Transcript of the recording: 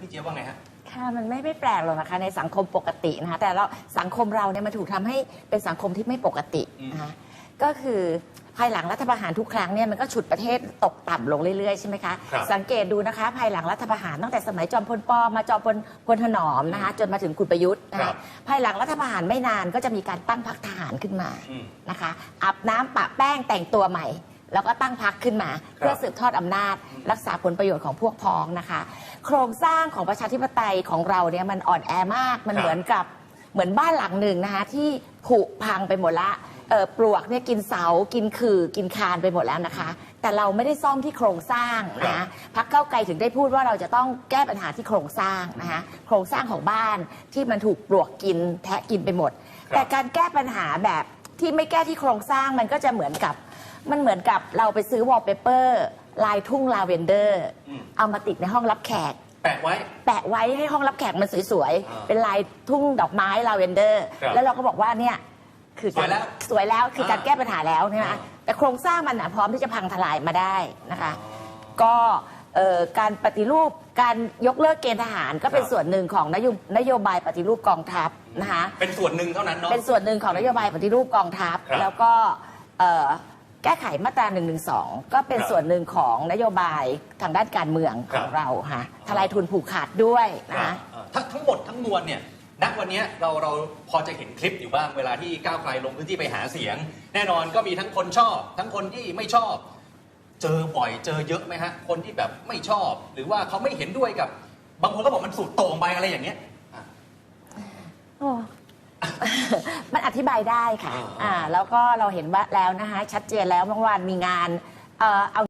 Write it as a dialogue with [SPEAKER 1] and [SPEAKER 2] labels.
[SPEAKER 1] พี่เจี๊ยบว่าไงฮะ
[SPEAKER 2] ค่ะมันไม่ไม่แปลกหรอกนะคะในสังคมปกตินะคะแต่เราสังคมเราเนี่ยมันถูกทำให้เป็นสังคมที่ไม่ปกตินะคะก็คือภายหลังรัฐประหารทุกครั้งเนี่ยมันก็ฉุดประเทศตกต่ำลงเรื่อยๆใช่ไหมคะ
[SPEAKER 1] ครับ
[SPEAKER 2] สังเกตดูนะคะ ภายหลังรัฐประหารตั้งแต่สมัยจอมพลปมาจอมพลพลถนอมนะคะจนมาถึงคุณประยุทธ์นะ
[SPEAKER 1] ครั
[SPEAKER 2] คะ
[SPEAKER 1] บ
[SPEAKER 2] ภายหลังรัฐประหารไม่นานก็จะมีการตั้งพรรคทหารขึ้นมา
[SPEAKER 1] อืม
[SPEAKER 2] นะคะอาบน้ำปะแป้งแต่งตัวใหม่ แล้วก็ตั้งพรรคขึ้นมา เพื่อสืบทอดอำนาจ รักษาผลประโยชน์ของพวกพ้องนะคะ โครงสร้างของประชาธิปไตยของเราเนี่ยมันอ่อนแอมากมัน
[SPEAKER 1] ครับ
[SPEAKER 2] เหมือนกับเหมือนบ้านหลังหนึ่งนะคะที่ผุพังไปหมดละเอ่อปลวกเนี่ยกินเสา กินขื่อ กินคานไปหมดแล้วนะคะ แต่เราไม่ได้ซ่อมที่โครงสร้างนะพักเก้าวไกลถึงได้พูดว่าเราจะต้องแก้ปัญหาที่โครงสร้างนะคะโครงสร้างของบ้านที่มันถูกปลวกกินแทะกินไปหมด
[SPEAKER 1] ครับ
[SPEAKER 2] แต่การแก้ปัญหาแบบที่ไม่แก้ที่โครงสร้างมันก็จะเหมือนกับ มันเหมือนกับเราไปซื้อวอลเปเปอร์ลายทุ่งลาเวนเดอร์
[SPEAKER 1] อืม
[SPEAKER 2] เอามาติดในห้องรับแขก
[SPEAKER 1] แปะไว้
[SPEAKER 2] แปะไว้ให้ห้องรับแขกมันสวย
[SPEAKER 1] อ่า
[SPEAKER 2] ๆ เป็นลายทุ่งดอกไม้ลาเวนเดอร์
[SPEAKER 1] ครับ
[SPEAKER 2] แล้วเราก็บอกว่าเนี่ยคือ
[SPEAKER 1] สวยแล้ว
[SPEAKER 2] สวยแล้วคือการ
[SPEAKER 1] อ่า
[SPEAKER 2] แก้ปัญหาแล้วนะ
[SPEAKER 1] อ่า
[SPEAKER 2] คะแต่โครงสร้างมันนะพร้อมที่จะพังทลายมาได้นะคะ ก็เอ่อการปฏิรูปการยกเลิกเกณฑ์ทหารก็เป็น
[SPEAKER 1] ครับ
[SPEAKER 2] ส่วนหนึ่งของนโยนโยบายปฏิรูปกองทัพนะคะ
[SPEAKER 1] เป็นส่วนหนึ่งเท่านั้นเนาะ
[SPEAKER 2] เป็นส่วนหนึ่งของนโยบายปฏิรูปกองทัพ
[SPEAKER 1] ครับ
[SPEAKER 2] แล้วก็เอ่อ แก้ไขมาตรา1นึก็เป็น
[SPEAKER 1] ครับ
[SPEAKER 2] ส่วนหนึ่งของนโยบายทางด้านการเมือง
[SPEAKER 1] ค
[SPEAKER 2] ข
[SPEAKER 1] รับ
[SPEAKER 2] องเราค่ะทลายทุนผูกขาดด้วยนะ
[SPEAKER 1] อ่า
[SPEAKER 2] คะ
[SPEAKER 1] อ่าทั้งทั้งหมดทั้งมวลเนี่ยณวันเนี้ยเราเราพอจะเห็นคลิปอยู่บ้างเวลาที่ก้าวไกลลงพื้นที่ไปหาเสียง แน่นอนก็มีทั้งคนชอบ ทั้งคนที่ไม่ชอบ เจอบ่อยเจอเยอะไหมฮะ คนที่แบบไม่ชอบ หรือว่าเขาไม่เห็นด้วยกับบางคนก็บอกมันสุดโต่งไปอะไรอย่างเงี้ยอะ
[SPEAKER 2] โอ้ มันอธิบายได้ค่ะ
[SPEAKER 1] อ่า
[SPEAKER 2] อ่าแล้วก็เราเห็นว่าแล้วนะคะชัดเจนแล้วเมื่อวานมีงานเอ่อเอา